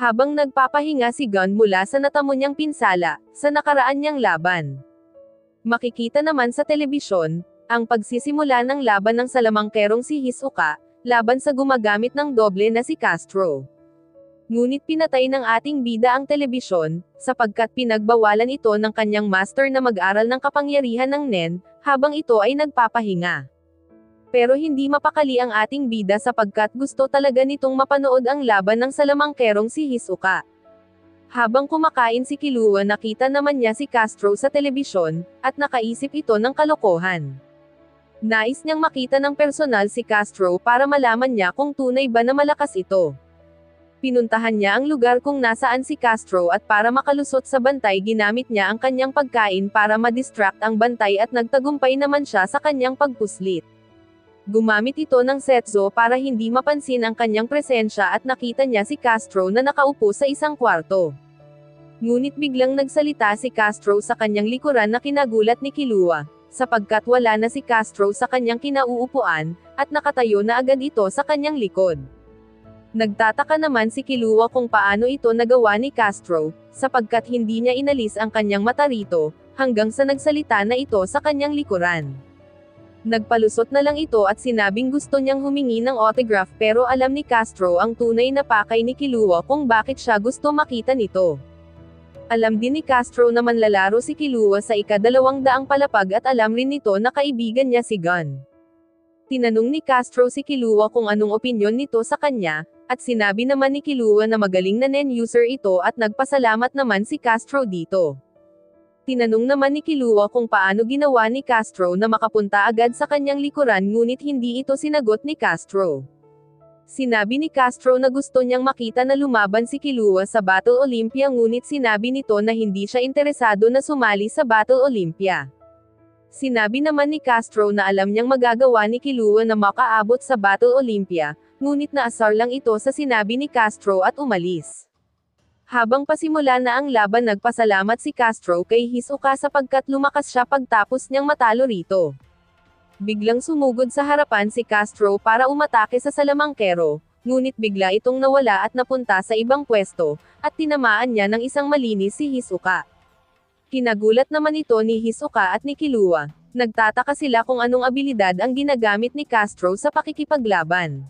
Habang nagpapahinga si Gun mula sa natamo niyang pinsala, sa nakaraan niyang laban. Makikita naman sa telebisyon, ang pagsisimula ng laban ng salamangkerong si Hisoka, laban sa gumagamit ng doble na si Castro. Ngunit pinatay ng ating bida ang telebisyon, sapagkat pinagbawalan ito ng kanyang master na mag-aral ng kapangyarihan ng Nen, habang ito ay nagpapahinga. Pero hindi mapakali ang ating bida sapagkat gusto talaga nitong mapanood ang laban ng salamangkerong si Hisoka. Habang kumakain si Kilua nakita naman niya si Castro sa telebisyon, at nakaisip ito ng kalokohan. Nais niyang makita ng personal si Castro para malaman niya kung tunay ba na malakas ito. Pinuntahan niya ang lugar kung nasaan si Castro at para makalusot sa bantay ginamit niya ang kanyang pagkain para madistract ang bantay at nagtagumpay naman siya sa kanyang pagpuslit. Gumamit ito ng setzo para hindi mapansin ang kanyang presensya at nakita niya si Castro na nakaupo sa isang kwarto. Ngunit biglang nagsalita si Castro sa kanyang likuran na kinagulat ni Kilua, sapagkat wala na si Castro sa kanyang kinauupuan, at nakatayo na agad ito sa kanyang likod. Nagtataka naman si Kilua kung paano ito nagawa ni Castro, sapagkat hindi niya inalis ang kanyang mata rito, hanggang sa nagsalita na ito sa kanyang likuran. Nagpalusot na lang ito at sinabing gusto niyang humingi ng autograph pero alam ni Castro ang tunay na pakay ni Kilua kung bakit siya gusto makita nito. Alam din ni Castro na manlalaro si Kilua sa ikadalawang daang palapag at alam rin nito na kaibigan niya si Gun. Tinanong ni Castro si Kilua kung anong opinyon nito sa kanya, at sinabi naman ni Kilua na magaling na nen user ito at nagpasalamat naman si Castro dito. Tinanong naman ni Kilua kung paano ginawa ni Castro na makapunta agad sa kanyang likuran ngunit hindi ito sinagot ni Castro. Sinabi ni Castro na gusto niyang makita na lumaban si Kilua sa Battle Olympia ngunit sinabi nito na hindi siya interesado na sumali sa Battle Olympia. Sinabi naman ni Castro na alam niyang magagawa ni Kilua na makaabot sa Battle Olympia, ngunit naasar lang ito sa sinabi ni Castro at umalis. Habang pasimula na ang laban nagpasalamat si Castro kay Hisoka sapagkat lumakas siya pagtapos niyang matalo rito. Biglang sumugod sa harapan si Castro para umatake sa salamangkero, ngunit bigla itong nawala at napunta sa ibang pwesto, at tinamaan niya ng isang malinis si Hisoka. Kinagulat naman ito ni Hisoka at ni Kilua. Nagtataka sila kung anong abilidad ang ginagamit ni Castro sa pakikipaglaban.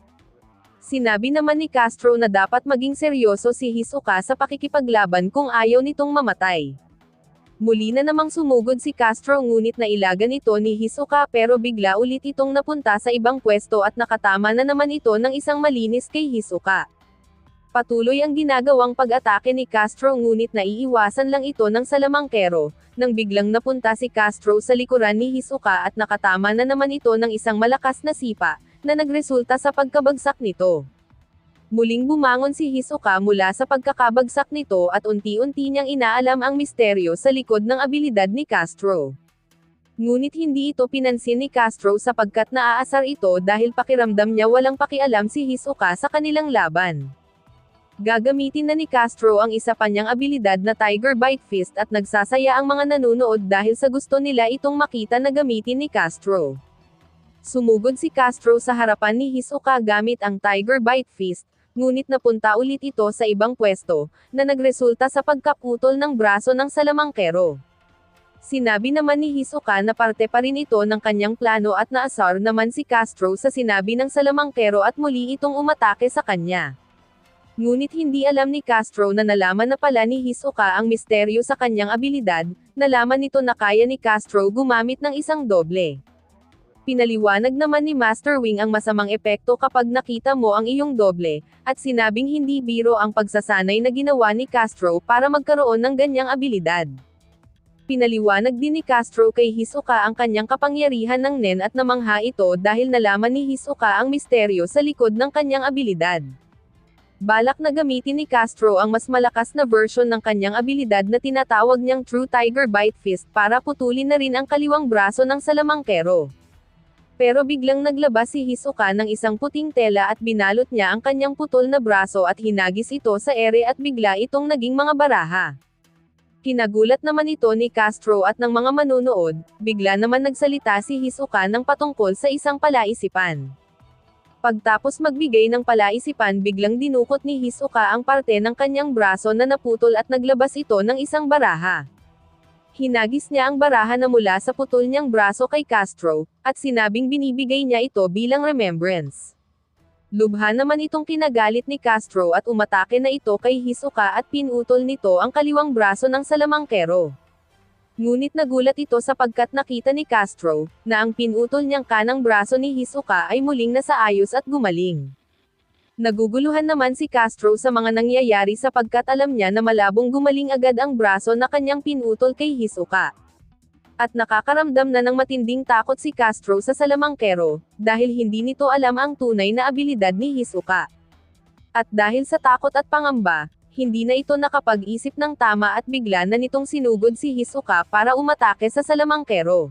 Sinabi naman ni Castro na dapat maging seryoso si Hisoka sa pakikipaglaban kung ayaw nitong mamatay. Muli na namang sumugod si Castro ngunit nailagan ito ni Hisoka pero bigla ulit itong napunta sa ibang pwesto at nakatama na naman ito ng isang malinis kay Hisoka. Patuloy ang ginagawang pag-atake ni Castro ngunit naiiwasan lang ito ng salamangkero, nang biglang napunta si Castro sa likuran ni Hisoka at nakatama na naman ito ng isang malakas na sipa, na nagresulta sa pagkabagsak nito. Muling bumangon si Hisoka mula sa pagkakabagsak nito at unti-unti niyang inaalam ang misteryo sa likod ng abilidad ni Castro. Ngunit hindi ito pinansin ni Castro sapagkat naaasar ito dahil pakiramdam niya walang pakialam si Hisoka sa kanilang laban. Gagamitin na ni Castro ang isa pa niyang abilidad na Tiger Bite Fist at nagsasaya ang mga nanonood dahil sa gusto nila itong makita na gamitin ni Castro. Sumugod si Castro sa harapan ni Hisoka gamit ang Tiger Bite Fist, ngunit napunta ulit ito sa ibang pwesto, na nagresulta sa pagkaputol ng braso ng salamangkero. Sinabi naman ni Hisoka na parte pa rin ito ng kanyang plano at naasar naman si Castro sa sinabi ng salamangkero at muli itong umatake sa kanya. Ngunit hindi alam ni Castro na nalaman na pala ni Hisoka ang misteryo sa kanyang abilidad, nalaman nito na kaya ni Castro gumamit ng isang doble. Pinaliwanag naman ni Master Wing ang masamang epekto kapag nakita mo ang iyong doble, at sinabing hindi biro ang pagsasanay na ginawa ni Castro para magkaroon ng ganyang abilidad. Pinaliwanag din ni Castro kay Hisoka ang kanyang kapangyarihan ng Nen at namangha ito dahil nalaman ni Hisoka ang misteryo sa likod ng kanyang abilidad. Balak na gamitin ni Castro ang mas malakas na version ng kanyang abilidad na tinatawag niyang True Tiger Bite Fist para putulin na rin ang kaliwang braso ng salamangkero. Pero biglang naglabas si Hisoka ng isang puting tela at binalot niya ang kanyang putol na braso at hinagis ito sa ere at bigla itong naging mga baraha. Kinagulat naman ito ni Castro at ng mga manunood, bigla naman nagsalita si Hisoka ng patungkol sa isang palaisipan. Pagtapos magbigay ng palaisipan biglang dinukot ni Hisoka ang parte ng kanyang braso na naputol at naglabas ito ng isang baraha. Hinagis niya ang baraha na mula sa putol niyang braso kay Castro, at sinabing binibigay niya ito bilang remembrance. Lubha naman itong kinagalit ni Castro at umatake na ito kay Hisoka at pinutol nito ang kaliwang braso ng salamangkero. Ngunit nagulat ito sapagkat nakita ni Castro, na ang pinutol niyang kanang braso ni Hisoka ay muling nasa ayos at gumaling. Naguguluhan naman si Castro sa mga nangyayari sapagkat alam niya na malabong gumaling agad ang braso na kanyang pinutol kay Hisoka. At nakakaramdam na ng matinding takot si Castro sa salamangkero, dahil hindi nito alam ang tunay na abilidad ni Hisoka. At dahil sa takot at pangamba, hindi na ito nakapag-isip ng tama at bigla na nitong sinugod si Hisoka para umatake sa salamangkero.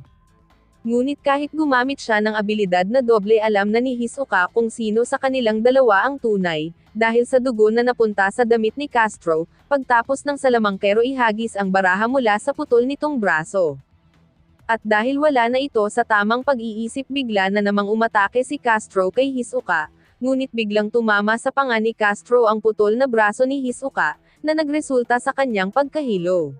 Ngunit kahit gumamit siya ng abilidad na doble alam na ni Hisoka kung sino sa kanilang dalawa ang tunay, dahil sa dugo na napunta sa damit ni Castro, pagtapos ng salamangkero ihagis ang baraha mula sa putol nitong braso. At dahil wala na ito sa tamang pag-iisip bigla na namang umatake si Castro kay Hisoka, ngunit biglang tumama sa panga ni Castro ang putol na braso ni Hisoka, na nagresulta sa kanyang pagkahilo.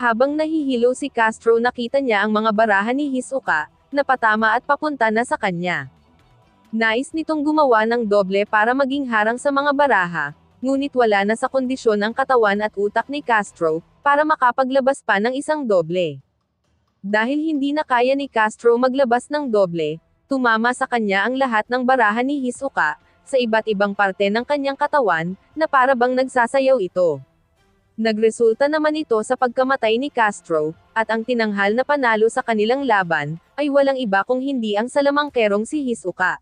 Habang nahihilo si Castro nakita niya ang mga baraha ni Hisoka, na patama at papunta na sa kanya. Nais nitong gumawa ng doble para maging harang sa mga baraha, ngunit wala na sa kondisyon ang katawan at utak ni Castro, para makapaglabas pa ng isang doble. Dahil hindi na kaya ni Castro maglabas ng doble, tumama sa kanya ang lahat ng baraha ni Hisoka, sa iba't ibang parte ng kanyang katawan, na para bang nagsasayaw ito. Nagresulta naman ito sa pagkamatay ni Castro, at ang tinanghal na panalo sa kanilang laban, ay walang iba kung hindi ang salamangkerong si Hisoka.